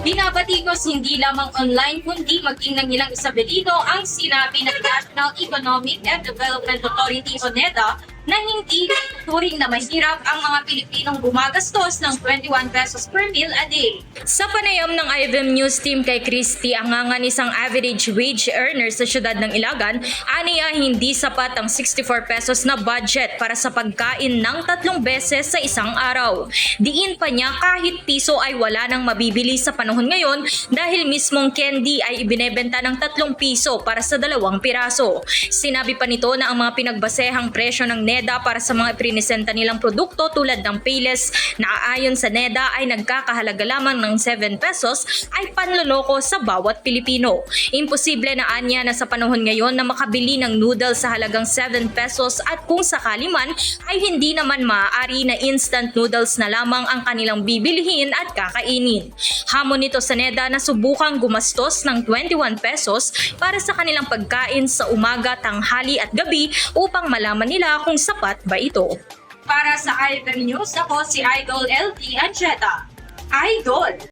Binabatikos hindi lamang online kundi maging ng ilang isabelino ang sinabi ng National Economic and Development Authority o NEDA na hindi turing na mahirap ang mga Pilipinong gumagastos ng 21 pesos per meal a day. Sa panayam ng IVM News Team kay Christy, ang ngangan isang average wage earner sa syudad ng Ilagan, aniya hindi sapat ang 64 pesos na budget para sa pagkain ng tatlong beses sa isang araw. Diin pa niya kahit piso ay wala nang mabibili sa panahon ngayon dahil mismong candy ay ibinebenta ng tatlong piso para sa dalawang piraso. Sinabi pa nito na ang mga pinagbasehang presyo ng NEDA para sa mga prinisenta nilang produkto tulad ng Payless na ayon sa NEDA ay nagkakahalaga lamang ng 7 pesos ay panloloko sa bawat Pilipino. Imposible na anya na sa panahon ngayon na makabili ng noodles sa halagang 7 pesos at kung sakali man ay hindi naman maaari na instant noodles na lamang ang kanilang bibilihin at kakainin. Hamon nito sa NEDA na subukang gumastos ng 21 pesos para sa kanilang pagkain sa umaga, tanghali at gabi upang malaman nila kung sapat ba ito. Para sa IFM News, ako si Idol LT Ancheta. Idol!